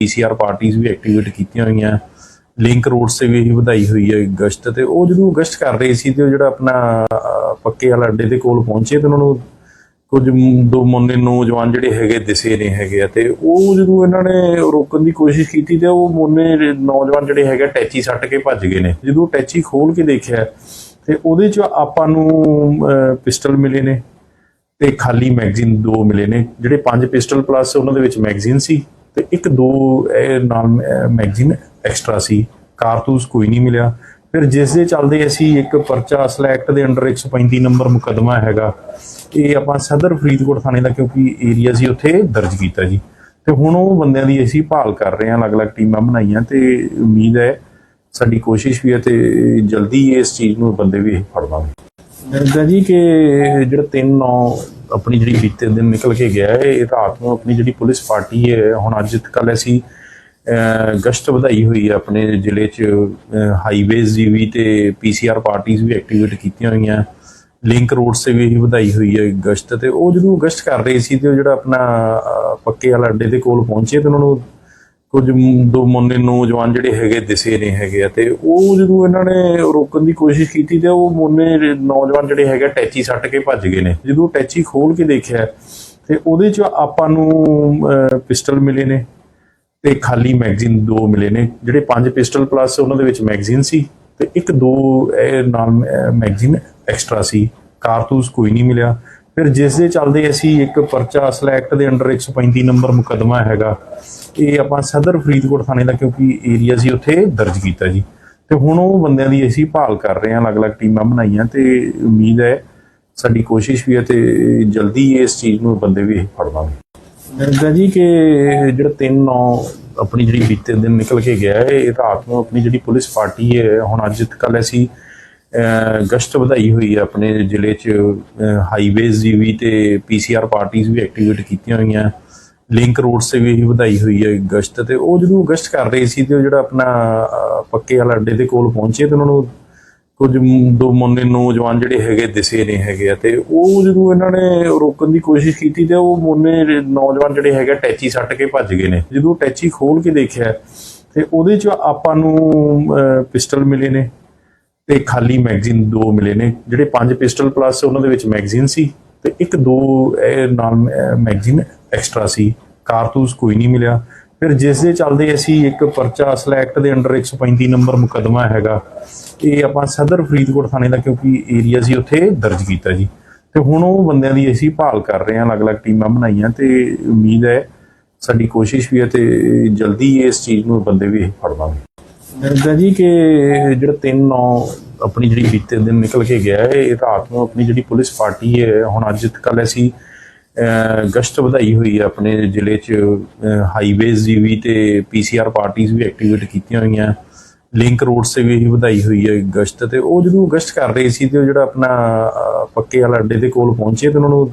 PCR ਪਾਰਟੀਆਂ ਵੀ activate ਕੀਤੀਆਂ ਹੋਈਆਂ। ਲਿੰਕ ਰੋਡਸ ਤੇ ਵੀ ਵਧਾਈ ਹੋਈ ਹੈ ਗਸ਼ਤ ਤੇ। ਉਹ ਜਦੋਂ ਗਸ਼ਤ ਕਰ ਰਹੇ ਸੀ ਤੇ ਉਹ ਜਿਹੜਾ ਆਪਣਾ ਪੱਕੇ ਵਾਲਾ ਅੱਡੇ ਦੇ ਕੋਲ ਪਹੁੰਚੇ ਤੇ ਉਹਨਾਂ ਨੂੰ ਕੁਝ ਦੋ ਮੁੰਡੇ ਨੌਜਵਾਨ ਜਿਹੜੇ ਹੈਗੇ ਦਿਸੇ ਨਹੀਂ ਹੈਗੇ ਆ ਤੇ ਉਹ ਜਦੋਂ ਇਹਨਾਂ ਨੇ ਰੋਕਣ ਦੀ ਕੋਸ਼ਿਸ਼ ਕੀਤੀ ਤੇ ਉਹ ਮੁੰਡੇ ਨੌਜਵਾਨ ਜਿਹੜੇ ਹੈਗੇ ਟੈਚੀ ਸੱਟ ਕੇ ਭੱਜ ਗਏ ਨੇ। ਜਦੋਂ ਟੈਚੀ ਖੋਲ ਕੇ ਦੇਖਿਆ ਤੇ ਉਹਦੇ ਚ ਆਪਾਂ ਨੂੰ ਪਿਸਟਲ ਮਿਲੇ ਨੇ ਤੇ ਖਾਲੀ ਮੈਗਜ਼ੀਨ ਦੋ ਮਿਲੇ ਨੇ। ਜਿਹੜੇ ਪੰਜ ਪਿਸਟਲ ਪਲੱਸ ਉਹਨਾਂ ਦੇ ਵਿੱਚ ਮੈਗਜ਼ੀਨ ਸੀ। ਤੇ ਇੱਕ ਦੋ, ਇਹ ਨਾਲ ਮੈਗਜ਼ੀਨ ਐਕਸਟਰਾ ਸੀ ਕਾਰਤੂਸ ਕੋਈ ਨਹੀਂ ਮਿਲਿਆ। ਫਿਰ ਜਿਸ ਦੇ ਚੱਲਦੇ ਅਸੀਂ ਇੱਕ ਪਰਚਾ ਅਸਲਾ ਐਕਟ ਦੇ ਅੰਡਰ 135 ਨੰਬਰ ਮੁਕੱਦਮਾ ਹੈਗਾ। ਇਹ ਆਪਾਂ ਸਦਰ ਫਰੀਦਕੋਟ ਥਾਣੇ ਦਾ, ਕਿਉਂਕਿ ਏਰੀਆ ਸੀ, ਉੱਥੇ ਦਰਜ ਕੀਤਾ ਜੀ। ਤੇ ਹੁਣ ਉਹ ਬੰਦਿਆਂ ਦੀ ਅਸੀਂ ਭਾਲ ਕਰ ਰਹੇ ਹਾਂ, ਅਲੱਗ-ਅਲੱਗ ਟੀਮਾਂ ਬਣਾਈਆਂ ਤੇ ਉਮੀਦ ਹੈ ਸਾਡੀ ਕੋਸ਼ਿਸ਼ ਵੀ ਹੈ ਤੇ ਜਲਦੀ ਇਸ ਚੀਜ਼ ਨੂੰ ਬੰਦੇ ਵੀ ਫੜ ਲਾਂਗੇ ਦੱਸਦਾ ਜੀ, ਕਿ ਜਿਹੜਾ ਤਿੰਨ ਨੌ ਆਪਣੀ ਜਿਹੜੀ ਬੀਤੇ ਦਿਨ ਨਿਕਲ ਕੇ ਗਿਆ ਹੈ ਇਹ ਰਾਤ ਨੂੰ ਆਪਣੀ ਜਿਹੜੀ ਪੁਲਿਸ ਪਾਰਟੀ ਹੈ ਹੁਣ ਅੱਜ ਕੱਲ ਅਸੀਂ ਅਹ, ਗਸ਼ਤ ਵਧਾਈ ਹੋਈ ਹੈ ਆਪਣੇ ਜ਼ਿਲ੍ਹੇ 'ਚ ਹਾਈਵੇਜ਼ ਦੀ ਵੀ ਤੇ ਪੀਸੀਆਰ ਪਾਰਟੀਆਂ ਵੀ ਐਕਟੀਵੇਟ ਕੀਤੀਆਂ ਹੋਈਆਂ। ਲਿੰਕ ਰੋਡਸ ਤੇ ਵੀ ਵਧਾਈ ਹੋਈ ਹੈ ਗਸ਼ਤ ਤੇ। ਉਹ ਜਦੋਂ ਗਸ਼ਤ ਕਰ ਰਹੇ ਸੀ ਤੇ ਉਹ ਜਿਹੜਾ ਆਪਣਾ ਪੱਕੇ ਵਾਲਾ ਅੱਡੇ ਦੇ ਕੋਲ ਪਹੁੰਚੇ ਤੇ ਉਹਨਾਂ ਨੂੰ ਕੁਝ ਦੋ ਮੁੰਡੇ ਨੌਜਵਾਨ ਜਿਹੜੇ ਹੈਗੇ ਦਿਸੇ ਨਹੀਂ ਹੈਗੇ ਆ, ਤੇ ਉਹ ਜਦੋਂ ਇਹਨਾਂ ਨੇ ਰੋਕਣ ਦੀ ਕੋਸ਼ਿਸ਼ ਕੀਤੀ ਤੇ ਉਹ ਮੁੰਡੇ ਨੌਜਵਾਨ ਜਿਹੜੇ ਹੈਗੇ ਟੈਚੀ ਸੱਟ ਕੇ ਭੱਜ ਗਏ ਨੇ। ਜਦੋਂ ਟੈਚੀ ਖੋਲ ਕੇ ਦੇਖਿਆ, ਤੇ ਉਹਦੇ ਚ ਆਪਾਂ ਨੂੰ ਪਿਸਟਲ ਮਿਲੇ ਨੇ ਤੇ ਖਾਲੀ ਮੈਗਜ਼ੀਨ ਦੋ ਮਿਲੇ ਨੇ, ਜਿਹੜੇ ਪੰਜ ਪਿਸਟਲ ਪਲੱਸ ਉਹਨਾਂ ਦੇ ਵਿੱਚ ਮੈਗਜ਼ੀਨ ਸੀ ਤੇ ਇੱਕ ਦੋ ਇਹ ਨਾਲ ਮੈਗਜ਼ੀਨ ਐਕਸਟਰਾ ਸੀ। ਕਾਰਤੂਸ ਕੋਈ ਨਹੀਂ ਮਿਲਿਆ। ਫਿਰ ਜਿਸ ਦੇ ਚੱਲਦੇ ਅਸੀਂ ਇੱਕ ਪਰਚਾ ਅਸਲਾ ਐਕਟ ਦੇ ਅੰਡਰ 135 ਨੰਬਰ ਮੁਕੱਦਮਾ ਹੈਗਾ, ਇਹ ਆਪਾਂ ਸਦਰ ਫਰੀਦਕੋਟ ਥਾਣੇ ਦਾ ਕਿਉਂਕਿ ਏਰੀਆ ਸੀ, ਉੱਥੇ ਦਰਜ ਕੀਤਾ ਜੀ। ਤੇ ਹੁਣ ਉਹ ਬੰਦਿਆਂ ਦੀ ਅਸੀਂ ਭਾਲ ਕਰ ਰਹੇ ਹਾਂ, ਅਲੱਗ-ਅਲੱਗ ਟੀਮਾਂ ਬਣਾਈਆਂ ਤੇ ਉਮੀਦ ਹੈ ਸਾਡੀ ਕੋਸ਼ਿਸ਼ ਵੀ ਹੈ ਤੇ ਜਲਦੀ ਇਸ ਚੀਜ਼ ਨੂੰ ਬੰਦੇ ਵੀ ਫੜ ਲਾਂਗੇ। ਦੱਸਦਾ ਜੀ ਕਿ ਜਿਹੜਾ ਤਿੰਨ ਨੌ ਆਪਣੀ ਜਿਹੜੀ ਬੀਤੇ ਦਿਨ ਨਿਕਲ ਕੇ ਗਿਆ ਹੈ, ਇਹ ਰਾਤ ਨੂੰ ਆਪਣੀ ਜਿਹੜੀ ਪੁਲਿਸ ਪਾਰਟੀ ਹੈ, ਹੁਣ ਅੱਜ ਕੱਲ ਅਸੀਂ ਗਸ਼ਤ ਵਧਾਈ ਹੋਈ ਹੈ ਆਪਣੇ ਜ਼ਿਲ੍ਹੇ 'ਚ ਹਾਈਵੇਜ਼ ਦੀ ਵੀ ਤੇ ਪੀਸੀਆਰ ਪਾਰਟੀਆਂ ਵੀ ਐਕਟੀਵੇਟ ਕੀਤੀਆਂ ਹੋਈਆਂ। ਲਿੰਕ ਰੋਡਸ ਤੇ ਵੀ ਵਧਾਈ ਹੋਈ ਹੈ ਗਸ਼ਤ ਤੇ। ਉਹ ਜਦੋਂ ਗਸ਼ਤ ਕਰ ਰਹੇ ਸੀ ਤੇ ਉਹ ਜਿਹੜਾ ਆਪਣਾ ਪੱਕੇ ਵਾਲਾ ਅੱਡੇ ਦੇ ਕੋਲ ਪਹੁੰਚੇ ਤੇ ਉਹਨਾਂ ਨੂੰ ਕੁਝ ਦੋ ਮੁੰਡੇ ਨੌਜਵਾਨ ਜਿਹੜੇ ਹੈਗੇ ਦਿਸੇ ਨਹੀਂ ਹੈਗੇ ਆ ਤੇ ਉਹ ਜਦੋਂ ਇਹਨਾਂ ਨੇ ਰੋਕਣ ਦੀ ਕੋਸ਼ਿਸ਼ ਕੀਤੀ ਤੇ ਉਹ ਮੁੰਡੇ ਨੌਜਵਾਨ ਜਿਹੜੇ ਹੈਗੇ ਟੈਚੀ ਸੱਟ ਕੇ ਭੱਜ ਗਏ ਨੇ। ਜਦੋਂ ਟੈਚੀ ਖੋਲ ਕੇ ਦੇਖਿਆ ਤੇ ਉਹਦੇ ਚ ਆਪਾਂ ਨੂੰ ਪਿਸਟਲ ਮਿਲੇ ਨੇ। ਤੇ ਖਾਲੀ ਮੈਗਜ਼ੀਨ ਦੋ ਮਿਲੇ ਨੇ। ਜਿਹੜੇ ਪੰਜ ਪਿਸਟਲ ਪਲੱਸ ਉਹਨਾਂ ਦੇ ਵਿੱਚ ਮੈਗਜ਼ੀਨ ਸੀ ਤੇ ਇੱਕ ਦੋ, ਇਹ ਨਾਲ ਮੈਗਜ਼ੀਨ ਐਕਸਟਰਾ ਸੀ। ਕਾਰਤੂਸ ਕੋਈ ਨਹੀਂ ਮਿਲਿਆ। ਫਿਰ ਜਿਸ ਦੇ ਚੱਲਦੇ ਅਸੀਂ ਇੱਕ ਪਰਚਾ ਅਸਲਾ ਐਕਟ ਦੇ ਅੰਡਰ 135 ਨੰਬਰ ਮੁਕੱਦਮਾ ਹੈਗਾ। ਇਹ ਆਪਾਂ ਸਦਰ ਫਰੀਦਕੋਟ ਥਾਣੇ ਦਾ, ਕਿਉਂਕਿ ਏਰੀਆ ਸੀ, ਉੱਥੇ ਦਰਜ ਕੀਤਾ ਜੀ। ਤੇ ਹੁਣ ਉਹ ਬੰਦਿਆਂ ਦੀ ਅਸੀਂ ਭਾਲ ਕਰ ਰਹੇ ਹਾਂ, ਅਲੱਗ-ਅਲੱਗ ਟੀਮਾਂ ਬਣਾਈਆਂ ਤੇ ਉਮੀਦ ਹੈ ਸਾਡੀ ਕੋਸ਼ਿਸ਼ ਵੀ ਹੈ ਤੇ ਜਲਦੀ ਇਸ ਚੀਜ਼ ਨੂੰ ਬੰਦੇ ਵੀ ਫੜ ਲਾਂਗੇ ਦੱਸਦਾ ਜੀ ਕਿ ਜਿਹੜਾ ਤਿੰਨ ਨੌ ਆਪਣੀ ਜਿਹੜੀ ਬੀਤੇ ਦਿਨ ਨਿਕਲ ਕੇ ਗਿਆ ਹੈ ਇਹ ਰਾਤ ਨੂੰ ਆਪਣੀ ਜਿਹੜੀ ਪੁਲਿਸ ਪਾਰਟੀ ਹੈ ਹੁਣ ਅੱਜ ਕੱਲ ਅਸੀਂ ਅਹ, ਗਸ਼ਤ ਵਧਾਈ ਹੋਈ ਹੈ ਆਪਣੇ ਜ਼ਿਲ੍ਹੇ 'ਚ ਹਾਈਵੇਜ਼ ਦੀ ਵੀ ਤੇ ਪੀਸੀਆਰ ਪਾਰਟੀਆਂ ਵੀ ਐਕਟੀਵੇਟ ਕੀਤੀਆਂ ਹੋਈਆਂ। ਲਿੰਕ ਰੋਡਸ ਤੇ ਵੀ ਵਧਾਈ ਹੋਈ ਹੈ ਗਸ਼ਤ ਤੇ। ਉਹ ਜਦੋਂ ਗਸ਼ਤ ਕਰ ਰਹੇ ਸੀ ਤੇ ਉਹ ਜਿਹੜਾ ਆਪਣਾ ਪੱਕੇ ਵਾਲਾ ਅੱਡੇ ਦੇ ਕੋਲ ਪਹੁੰਚੇ ਤੇ ਉਹਨਾਂ ਨੂੰ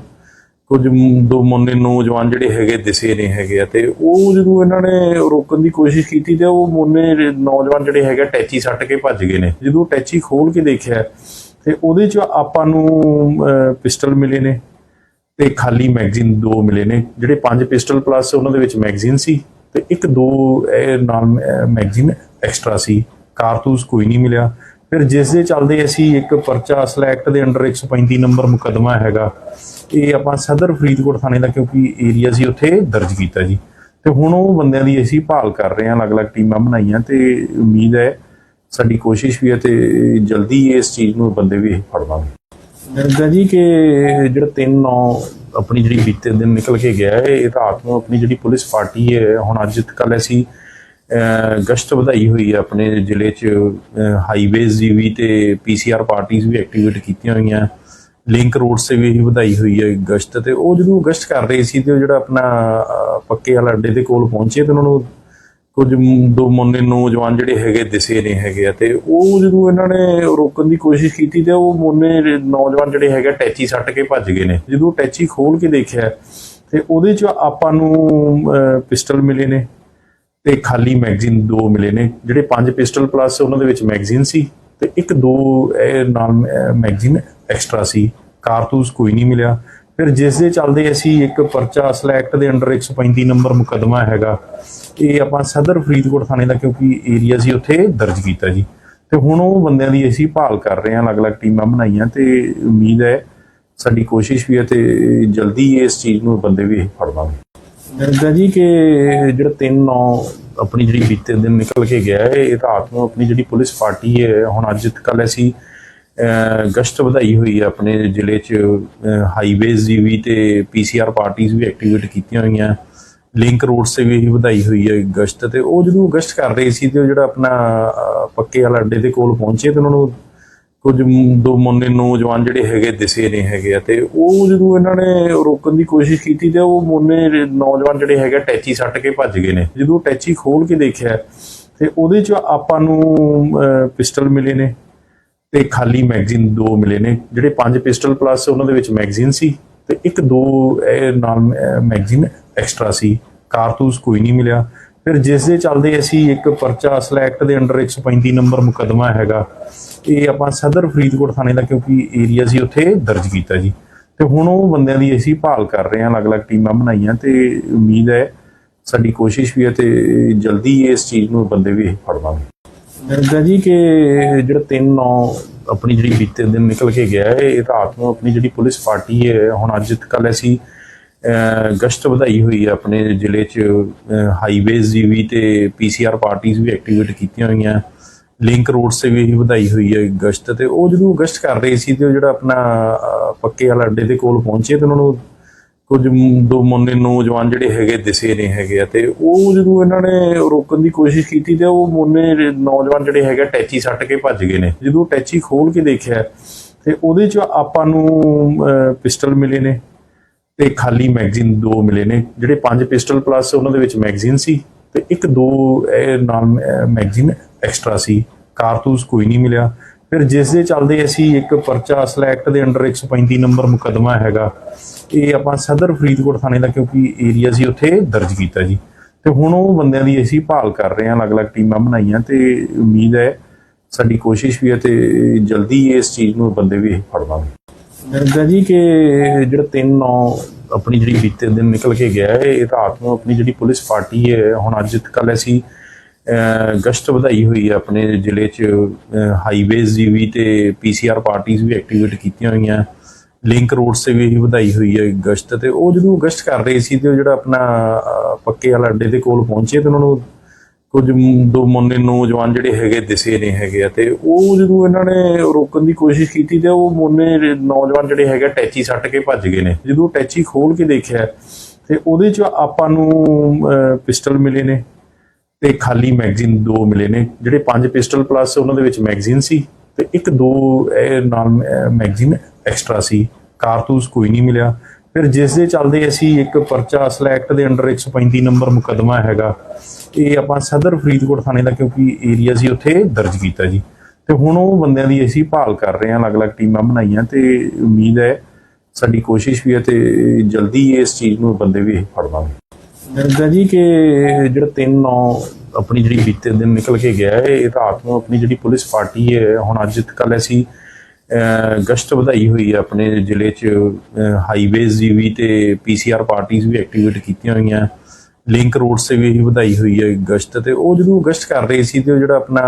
ਕੁਝ ਦੋ ਮੁੰਡੇ ਨੌਜਵਾਨ ਜਿਹੜੇ ਹੈਗੇ, ਦਿਸੇ ਨਹੀਂ ਹੈਗੇ ਆ। ਤੇ ਉਹ ਜਦੋਂ ਇਹਨਾਂ ਨੇ ਰੋਕਣ ਦੀ ਕੋਸ਼ਿਸ਼ ਕੀਤੀ ਤੇ ਉਹ ਮੁੰਡੇ ਨੌਜਵਾਨ ਜਿਹੜੇ ਹੈਗੇ ਟੈਚੀ ਸੱਟ ਕੇ ਭੱਜ ਗਏ ਨੇ। ਜਦੋਂ ਟੈਚੀ ਖੋਲ ਕੇ ਦੇਖਿਆ, ਤੇ ਉਹਦੇ ਚ ਆਪਾਂ ਨੂੰ ਪਿਸਟਲ ਮਿਲੇ ਨੇ ਤੇ ਖਾਲੀ ਮੈਗਜ਼ੀਨ ਦੋ ਮਿਲੇ ਨੇ। ਜਿਹੜੇ ਪੰਜ ਪਿਸਟਲ ਪਲੱਸ ਉਹਨਾਂ ਦੇ ਵਿੱਚ ਮੈਗਜ਼ੀਨ ਸੀ ਤੇ ਇੱਕ ਦੋ, ਇਹ ਨਾਲ ਮੈਗਜ਼ੀਨ ਐਕਸਟਰਾ ਸੀ। ਕਾਰਤੂਸ ਕੋਈ ਨਹੀਂ ਮਿਲਿਆ। ਫਿਰ ਜਿਸ ਦੇ ਚੱਲਦੇ ਅਸੀਂ ਇੱਕ ਪਰਚਾ ਅਸਲਾ ਐਕਟ ਦੇ ਅੰਡਰ 135 ਨੰਬਰ ਮੁਕੱਦਮਾ ਹੈਗਾ, ਇਹ ਆਪਾਂ ਸਦਰ ਫਰੀਦਕੋਟ ਥਾਣੇ ਦਾ ਕਿਉਂਕਿ ਏਰੀਆ ਸੀ, ਉੱਥੇ ਦਰਜ ਕੀਤਾ ਜੀ। ਤੇ ਹੁਣ ਉਹ ਬੰਦਿਆਂ ਦੀ ਅਸੀਂ ਭਾਲ ਕਰ ਰਹੇ ਹਾਂ, ਅਲੱਗ-ਅਲੱਗ ਟੀਮਾਂ ਬਣਾਈਆਂ ਤੇ ਉਮੀਦ ਹੈ ਸਾਡੀ ਕੋਸ਼ਿਸ਼ ਵੀ ਹੈ ਤੇ ਜਲਦੀ ਇਸ ਚੀਜ਼ ਨੂੰ ਬੰਦੇ ਵੀ ਫੜ ਲਾਂਗੇ ਦੱਸਦਾ ਜੀ ਕਿ ਜਿਹੜਾ ਤਿੰਨ ਨੌ ਆਪਣੀ ਜਿਹੜੀ ਬੀਤੇ ਦਿਨ ਨਿਕਲ ਕੇ ਗਿਆ ਹੈ, ਇਹ ਰਾਤ ਨੂੰ ਆਪਣੀ ਜਿਹੜੀ ਪੁਲਿਸ ਪਾਰਟੀ ਹੈ, ਹੁਣ ਅੱਜ ਕੱਲ ਅਸੀਂ ਗਸ਼ਤ ਵਧਾਈ ਹੋਈ ਹੈ ਆਪਣੇ ਜ਼ਿਲ੍ਹੇ 'ਚ ਹਾਈਵੇਜ਼ ਦੀ ਵੀ ਤੇ ਪੀਸੀਆਰ ਪਾਰਟੀਆਂ ਵੀ ਐਕਟੀਵੇਟ ਕੀਤੀਆਂ ਹੋਈਆਂ। ਲਿੰਕ ਰੋਡਸ ਤੇ ਵੀ ਵਧਾਈ ਹੋਈ ਹੈ ਗਸ਼ਤ ਤੇ। ਉਹ ਜਦੋਂ ਗਸ਼ਤ ਕਰ ਰਹੇ ਸੀ ਤੇ ਉਹ ਜਿਹੜਾ ਆਪਣਾ ਪੱਕੇ ਵਾਲਾ ਅੱਡੇ ਦੇ ਕੋਲ ਪਹੁੰਚੇ ਤੇ ਉਹਨਾਂ ਨੂੰ ਕੁਝ ਦੋ ਮੁੰਡੇ ਨੌਜਵਾਨ ਜਿਹੜੇ ਹੈਗੇ ਦਿਸੇ ਨਹੀਂ ਹੈਗੇ ਆ ਤੇ ਉਹ ਜਦੋਂ ਇਹਨਾਂ ਨੇ ਰੋਕਣ ਦੀ ਕੋਸ਼ਿਸ਼ ਕੀਤੀ ਤੇ ਉਹ ਮੁੰਡੇ ਨੌਜਵਾਨ ਜਿਹੜੇ ਹੈਗੇ ਟੈਚੀ ਸੱਟ ਕੇ ਭੱਜ ਗਏ ਨੇ। ਜਦੋਂ ਟੈਚੀ ਖੋਲ ਕੇ ਦੇਖਿਆ ਤੇ ਉਹਦੇ ਚ ਆਪਾਂ ਨੂੰ ਪਿਸਟਲ ਮਿਲੇ ਨੇ। ਤੇ ਖਾਲੀ ਮੈਗਜ਼ੀਨ ਦੋ ਮਿਲੇ ਨੇ। ਜਿਹੜੇ ਪੰਜ ਪਿਸਟਲ ਪਲੱਸ ਉਹਨਾਂ ਦੇ ਵਿੱਚ ਮੈਗਜ਼ੀਨ ਸੀ ਤੇ ਇੱਕ ਦੋ ਇਹ ਨਾਲ ਮੈਗਜ਼ੀਨ ਐਕਸਟਰਾ ਸੀ। ਕਾਰਤੂਸ ਕੋਈ ਨਹੀਂ ਮਿਲਿਆ। ਫਿਰ ਜਿਸ ਦੇ ਚੱਲਦੇ ਅਸੀਂ ਇੱਕ ਪਰਚਾ ਅਸਲ ਐਕਟ ਦੇ ਅੰਡਰ 135 ਨੰਬਰ ਮੁਕੱਦਮਾ ਹੈਗਾ। ਇਹ ਆਪਾਂ ਸਦਰ ਫਰੀਦਕੋਟ ਥਾਣੇ ਦਾ ਕਿਉਂਕਿ ਏਰੀਆ ਸੀ, ਉੱਥੇ ਦਰਜ ਕੀਤਾ ਜੀ। ਤੇ ਹੁਣ ਉਹ ਬੰਦਿਆਂ ਦੀ ਅਸੀਂ ਭਾਲ ਕਰ ਰਹੇ ਹਾਂ, ਅਲੱਗ-ਅਲੱਗ ਟੀਮਾਂ ਬਣਾਈਆਂ ਤੇ ਉਮੀਦ ਹੈ ਸਾਡੀ ਕੋਸ਼ਿਸ਼ ਵੀ ਹੈ ਤੇ ਜਲਦੀ ਇਸ ਚੀਜ਼ ਨੂੰ ਬੰਦੇ ਵੀ ਫੜ ਲਾਂਗੇ ਲੱਗਦਾ ਜੀ ਕਿ ਜਿਹੜਾ ਤਿੰਨ ਨੌ ਆਪਣੀ ਜਿਹੜੀ ਬੀਤੇ ਦਿਨ ਨਿਕਲ ਕੇ ਗਿਆ ਹੈ ਇਹ ਰਾਤ ਨੂੰ ਆਪਣੀ ਜਿਹੜੀ ਪੁਲਿਸ ਪਾਰਟੀ ਹੈ ਹੁਣ ਅੱਜ ਕੱਲ ਅਸੀਂ ਅਹ, ਗਸ਼ਤ ਵਧਾਈ ਹੋਈ ਹੈ ਆਪਣੇ ਜ਼ਿਲ੍ਹੇ 'ਚ ਹਾਈਵੇਜ਼ ਦੀ ਵੀ ਤੇ ਪੀਸੀਆਰ ਪਾਰਟੀਆਂ ਵੀ ਐਕਟੀਵੇਟ ਕੀਤੀਆਂ ਹੋਈਆਂ। ਲਿੰਕ ਰੋਡਸ ਤੇ ਵੀ ਵਧਾਈ ਹੋਈ ਹੈ ਗਸ਼ਤ ਤੇ। ਉਹ ਜਦੋਂ ਗਸ਼ਤ ਕਰ ਰਹੇ ਸੀ ਤੇ ਉਹ ਜਿਹੜਾ ਆਪਣਾ ਪੱਕੇ ਵਾਲਾ ਅੱਡੇ ਦੇ ਕੋਲ ਪਹੁੰਚੇ ਤੇ ਉਹਨਾਂ ਨੂੰ ਕੁਝ ਦੋ ਮੁੰਡੇ ਨੌਜਵਾਨ ਜਿਹੜੇ ਹੈਗੇ, ਦਿਸੇ ਨਹੀਂ ਹੈਗੇ ਆ ਤੇ ਉਹ ਜਦੋਂ ਇਹਨਾਂ ਨੇ ਰੋਕਣ ਦੀ ਕੋਸ਼ਿਸ਼ ਕੀਤੀ ਤੇ ਉਹ ਮੁੰਡੇ ਨੌਜਵਾਨ ਜਿਹੜੇ ਹੈਗੇ ਟੈਚੀ ਸੱਟ ਕੇ ਭੱਜ ਗਏ ਨੇ। ਜਦੋਂ ਟੈਚੀ ਖੋਲ ਕੇ ਦੇਖਿਆ ਤੇ ਉਹਦੇ ਚ ਆਪਾਂ ਨੂੰ ਪਿਸਟਲ ਮਿਲੇ ਨੇ ਤੇ ਖਾਲੀ ਮੈਗਜ਼ੀਨ ਦੋ ਮਿਲੇ ਨੇ। ਜਿਹੜੇ ਪੰਜ ਪਿਸਟਲ ਪਲੱਸ ਉਹਨਾਂ ਦੇ ਵਿੱਚ ਮੈਗਜ਼ੀਨ ਸੀ ਤੇ ਇੱਕ ਦੋ ਨਾਲ ਮੈਗਜ਼ੀਨ ਐਕਸਟਰਾ ਸੀ। ਕਾਰਤੂਸ ਕੋਈ ਨਹੀਂ ਮਿਲਿਆ। ਫਿਰ ਜਿਸ ਦੇ ਚੱਲਦੇ ਅਸੀਂ ਇੱਕ ਪਰਚਾ ਅਸਲ ਐਕਟ ਦੇ ਅੰਡਰ 135 ਨੰਬਰ ਮੁਕੱਦਮਾ ਹੈਗਾ, ਇਹ ਆਪਾਂ ਸਦਰ ਫਰੀਦਕੋਟ ਥਾਣੇ ਦਾ ਕਿਉਂਕਿ ਏਰੀਆ ਸੀ, ਉੱਥੇ ਦਰਜ ਕੀਤਾ ਜੀ। ਤੇ ਹੁਣ ਉਹ ਬੰਦਿਆਂ ਦੀ ਅਸੀਂ ਭਾਲ ਕਰ ਰਹੇ ਹਾਂ, ਅਲੱਗ-ਅਲੱਗ ਟੀਮਾਂ ਬਣਾਈਆਂ ਤੇ ਉਮੀਦ ਹੈ ਸਾਡੀ ਕੋਸ਼ਿਸ਼ ਵੀ ਹੈ ਤੇ ਜਲਦੀ ਇਸ ਚੀਜ਼ ਨੂੰ ਬੰਦੇ ਵੀ ਅਸੀਂ ਫੜ ਲਾਂਗੇ। ਲੱਗਦਾ ਜੀ ਕਿ ਜਿਹੜਾ ਤਿੰਨ ਨੌ ਆਪਣੀ ਜਿਹੜੀ ਬੀਤੇ ਦਿਨ ਨਿਕਲ ਕੇ ਗਿਆ ਹੈ, ਇਹ ਰਾਤ ਨੂੰ ਆਪਣੀ ਜਿਹੜੀ ਪੁਲਿਸ ਪਾਰਟੀ ਹੈ, ਹੁਣ ਅੱਜ ਕੱਲ ਅਸੀਂ ਗਸ਼ਤ ਵਧਾਈ ਹੋਈ ਹੈ ਆਪਣੇ ਜ਼ਿਲ੍ਹੇ 'ਚ ਹਾਈਵੇਜ਼ ਦੀ ਵੀ ਤੇ ਪੀਸੀਆਰ ਪਾਰਟੀਆਂ ਵੀ ਐਕਟੀਵੇਟ ਕੀਤੀਆਂ ਹੋਈਆਂ। ਲਿੰਕ ਰੋਡਸ ਤੇ ਵੀ ਵਧਾਈ ਹੋਈ ਹੈ ਗਸ਼ਤ ਤੇ। ਉਹ ਜਦੋਂ ਗਸ਼ਤ ਕਰ ਰਹੇ ਸੀ ਤੇ ਉਹ ਜਿਹੜਾ ਆਪਣਾ ਪੱਕੇ ਵਾਲਾ ਅੱਡੇ ਦੇ ਕੋਲ ਪਹੁੰਚੇ ਤੇ ਉਹਨਾਂ ਨੂੰ ਕੁਝ ਦੋ ਮੁੰਡੇ ਨੌਜਵਾਨ ਜਿਹੜੇ ਹੈਗੇ ਦਿਸੇ ਨਹੀਂ ਹੈਗੇ ਆ ਤੇ ਉਹ ਜਦੋਂ ਇਹਨਾਂ ਨੇ ਰੋਕਣ ਦੀ ਕੋਸ਼ਿਸ਼ ਕੀਤੀ ਤੇ ਉਹ ਮੁੰਡੇ ਨੌਜਵਾਨ ਜਿਹੜੇ ਹੈਗੇ ਟੈਚੀ ਸੱਟ ਕੇ ਭੱਜ ਗਏ ਨੇ। ਜਦੋਂ ਟੈਚੀ ਖੋਲ ਕੇ ਦੇਖਿਆ ਤੇ ਉਹਦੇ ਚ ਆਪਾਂ ਨੂੰ ਪਿਸਟਲ ਮਿਲੇ ਨੇ। ਤੇ ਖਾਲੀ ਮੈਗਜ਼ੀਨ ਦੋ ਮਿਲੇ ਨੇ, ਜਿਹੜੇ ਪੰਜ ਪਿਸਟਲ ਪਲੱਸ ਉਹਨਾਂ ਦੇ ਵਿੱਚ ਮੈਗਜ਼ੀਨ ਸੀ ਤੇ ਇੱਕ ਦੋ, ਇਹ ਨਾਲ ਮੈਗਜ਼ੀਨ ਐਕਸਟਰਾ ਸੀ, ਕਾਰਤੂਸ ਕੋਈ ਨਹੀਂ ਮਿਲਿਆ। ਫਿਰ ਜਿਸ ਦੇ ਚੱਲਦੇ ਅਸੀਂ ਇੱਕ ਪਰਚਾ ਅਸਲ ਐਕਟ ਦੇ ਅੰਡਰ 135 ਨੰਬਰ ਮੁਕੱਦਮਾ ਹੈਗਾ, ਇਹ ਆਪਾਂ ਸਦਰ ਫਰੀਦਕੋਟ ਥਾਣੇ ਦਾ ਕਿਉਂਕਿ ਏਰੀਆ ਸੀ, ਉੱਥੇ ਦਰਜ ਕੀਤਾ ਜੀ। ਤੇ ਹੁਣ ਉਹ ਬੰਦਿਆਂ ਦੀ ਅਸੀਂ ਭਾਲ ਕਰ ਰਹੇ ਹਾਂ, ਅਲੱਗ-ਅਲੱਗ ਟੀਮਾਂ ਬਣਾਈਆਂ ਤੇ ਉਮੀਦ ਹੈ ਸਾਡੀ ਕੋਸ਼ਿਸ਼ ਵੀ ਹੈ ਤੇ ਜਲਦੀ ਇਸ ਚੀਜ਼ ਨੂੰ ਬੰਦੇ ਵੀ ਫੜ ਲਾਂਗੇ ਲੱਗਦਾ ਜੀ ਕਿ ਜਿਹੜਾ ਤਿੰਨ ਨੌ ਆਪਣੀ ਜਿਹੜੀ ਬੀਤੇ ਦਿਨ ਨਿਕਲ ਕੇ ਗਿਆ ਹੈ ਇਹ ਰਾਤ ਨੂੰ ਆਪਣੀ ਜਿਹੜੀ ਪੁਲਿਸ ਪਾਰਟੀ ਹੈ ਹੁਣ ਅੱਜ ਕੱਲ ਅਸੀਂ ਅਹ, ਗਸ਼ਤ ਵਧਾਈ ਹੋਈ ਹੈ ਆਪਣੇ ਜ਼ਿਲ੍ਹੇ 'ਚ ਹਾਈਵੇਜ਼ ਦੀ ਵੀ ਤੇ ਪੀਸੀਆਰ ਪਾਰਟੀਆਂ ਵੀ ਐਕਟੀਵੇਟ ਕੀਤੀਆਂ ਹੋਈਆਂ। ਲਿੰਕ ਰੋਡਸ ਤੇ ਵੀ ਵਧਾਈ ਹੋਈ ਹੈ ਗਸ਼ਤ ਤੇ। ਉਹ ਜਦੋਂ ਗਸ਼ਤ ਕਰ ਰਹੇ ਸੀ ਤੇ ਉਹ ਜਿਹੜਾ ਆਪਣਾ ਪੱਕੇ ਵਾਲਾ ਅੱਡੇ ਦੇ ਕੋਲ ਪਹੁੰਚੇ ਤੇ ਉਹਨਾਂ ਨੂੰ ਕੁਝ ਦੋ ਮੁੰਡੇ ਨੌਜਵਾਨ ਜਿਹੜੇ ਹੈਗੇ, ਦਿਸੇ ਨਹੀਂ ਹੈਗੇ ਆ ਤੇ ਉਹ ਜਦੋਂ ਇਹਨਾਂ ਨੇ ਰੋਕਣ ਦੀ ਕੋਸ਼ਿਸ਼ ਕੀਤੀ ਤੇ ਉਹ ਮੁੰਡੇ ਨੌਜਵਾਨ ਜਿਹੜੇ ਹੈਗੇ ਟੈਚੀ ਸੱਟ ਕੇ ਭੱਜ ਗਏ ਨੇ। ਜਦੋਂ ਟੈਚੀ ਖੋਲ ਕੇ ਦੇਖਿਆ ਤੇ ਉਹਦੇ ਚ ਆਪਾਂ ਨੂੰ ਪਿਸਟਲ ਮਿਲੇ ਨੇ ਤੇ ਖਾਲੀ ਮੈਗਜ਼ੀਨ ਦੋ ਮਿਲੇ ਨੇ। ਜਿਹੜੇ ਪੰਜ ਪਿਸਟਲ ਪਲੱਸ ਉਹਨਾਂ ਦੇ ਵਿੱਚ ਮੈਗਜ਼ੀਨ ਸੀ ਤੇ ਇੱਕ ਦੋ ਨਾਲ ਮੈਗਜ਼ੀਨ ਐਕਸਟਰਾ ਸੀ। ਕਾਰਤੂਸ ਕੋਈ ਨਹੀਂ ਮਿਲਿਆ। ਫਿਰ ਜਿਸ ਦੇ ਚੱਲਦੇ ਅਸੀਂ ਇੱਕ ਪਰਚਾ ਅਸਲ ਐਕਟ ਦੇ ਅੰਡਰ 135 ਨੰਬਰ ਮੁਕੱਦਮਾ ਹੈਗਾ, ਇਹ ਆਪਾਂ ਸਦਰ ਫਰੀਦਕੋਟ ਥਾਣੇ ਦਾ ਕਿਉਂਕਿ ਏਰੀਆ ਸੀ, ਉੱਥੇ ਦਰਜ ਕੀਤਾ ਜੀ। ਤੇ ਹੁਣ ਉਹ ਬੰਦਿਆਂ ਦੀ ਅਸੀਂ ਭਾਲ ਕਰ ਰਹੇ ਹਾਂ, ਅਲੱਗ-ਅਲੱਗ ਟੀਮਾਂ ਬਣਾਈਆਂ ਤੇ ਉਮੀਦ ਹੈ ਸਾਡੀ ਕੋਸ਼ਿਸ਼ ਵੀ ਹੈ ਤੇ ਜਲਦੀ ਇਸ ਚੀਜ਼ ਨੂੰ ਬੰਦੇ ਵੀ ਫੜ ਲਾਂਗੇ। ਲੱਗਦਾ ਜੀ ਕਿ ਜਿਹੜਾ ਤਿੰਨ ਨੌ ਆਪਣੀ ਜਿਹੜੀ ਬੀਤੇ ਦਿਨ ਨਿਕਲ ਕੇ ਗਿਆ ਹੈ, ਇਹ ਰਾਤ ਨੂੰ ਆਪਣੀ ਜਿਹੜੀ ਪੁਲਿਸ ਪਾਰਟੀ ਹੈ, ਹੁਣ ਅੱਜ ਕੱਲ ਅਸੀਂ ਗਸ਼ਤ ਵਧਾਈ ਹੋਈ ਹੈ ਆਪਣੇ ਜ਼ਿਲ੍ਹੇ 'ਚ ਹਾਈਵੇਜ਼ ਦੀ ਵੀ ਤੇ ਪੀਸੀਆਰ ਪਾਰਟੀਆਂ ਵੀ ਐਕਟੀਵੇਟ ਕੀਤੀਆਂ ਹੋਈਆਂ। ਲਿੰਕ ਰੋਡਸ ਤੇ ਵੀ ਵਧਾਈ ਹੋਈ ਹੈ ਗਸ਼ਤ ਤੇ। ਉਹ ਜਦੋਂ ਗਸ਼ਤ ਕਰ ਰਹੇ ਸੀ ਤੇ ਉਹ ਜਿਹੜਾ ਆਪਣਾ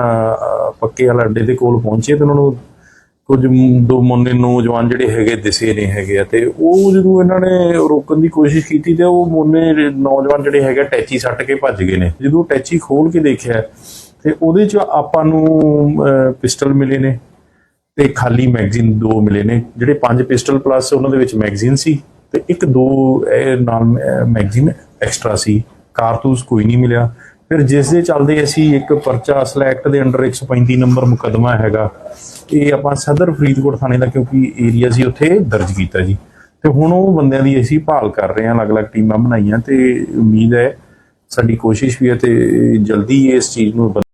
ਪੱਕੇ ਵਾਲਾ ਅੱਡੇ ਦੇ ਕੋਲ ਪਹੁੰਚੇ ਤੇ ਉਹਨਾਂ ਨੂੰ ਕੁਝ ਦੋ ਮੁੰਡੇ ਨੌਜਵਾਨ ਜਿਹੜੇ ਹੈਗੇ ਦਿਸੇ ਨਹੀਂ ਹੈਗੇ ਆ ਤੇ ਉਹ ਜਦੋਂ ਇਹਨਾਂ ਨੇ ਰੋਕਣ ਦੀ ਕੋਸ਼ਿਸ਼ ਕੀਤੀ ਤੇ ਉਹ ਮੁੰਡੇ ਨੌਜਵਾਨ ਜਿਹੜੇ ਹੈਗੇ ਟੈਚੀ ਸੱਟ ਕੇ ਭੱਜ ਗਏ ਨੇ। ਜਦੋਂ ਟੈਚੀ ਖੋਲ ਕੇ ਦੇਖਿਆ ਤੇ ਉਹਦੇ ਚ ਆਪਾਂ ਨੂੰ ਪਿਸਟਲ ਮਿਲੇ ਨੇ। ਤੇ ਖਾਲੀ ਮੈਗਜ਼ੀਨ ਦੋ ਮਿਲੇ ਨੇ। ਜਿਹੜੇ ਪੰਜ ਪਿਸਟਲ ਪਲੱਸ ਉਹਨਾਂ ਦੇ ਵਿੱਚ ਮੈਗਜ਼ੀਨ ਸੀ ਤੇ ਇੱਕ ਦੋ ਇਹ ਨਾਲ ਮੈਗਜ਼ੀਨ ਐਕਸਟਰਾ ਸੀ। ਕਾਰਤੂਸ ਕੋਈ ਨਹੀਂ ਮਿਲਿਆ। ਫਿਰ ਜਿਸ ਦੇ ਚੱਲਦੇ ਅਸੀਂ ਇੱਕ ਪਰਚਾ ਅਸਲ ਐਕਟ ਦੇ ਅੰਡਰ 135 ਨੰਬਰ ਮੁਕੱਦਮਾ ਹੈਗਾ। ਇਹ ਆਪਾਂ ਸਦਰ ਫਰੀਦਕੋਟ ਥਾਣੇ ਦਾ ਕਿਉਂਕਿ ਏਰੀਆ ਸੀ, ਉੱਥੇ ਦਰਜ ਕੀਤਾ ਜੀ। ਤੇ ਹੁਣ ਉਹ ਬੰਦਿਆਂ ਦੀ ਅਸੀਂ ਭਾਲ ਕਰ ਰਹੇ ਹਾਂ, ਅਲੱਗ-ਅਲੱਗ ਟੀਮਾਂ ਬਣਾਈਆਂ ਤੇ ਉਮੀਦ ਹੈ ਸਾਡੀ ਕੋਸ਼ਿਸ਼ ਵੀ ਹੈ ਤੇ ਜਲਦੀ ਇਸ ਚੀਜ਼ ਨੂੰ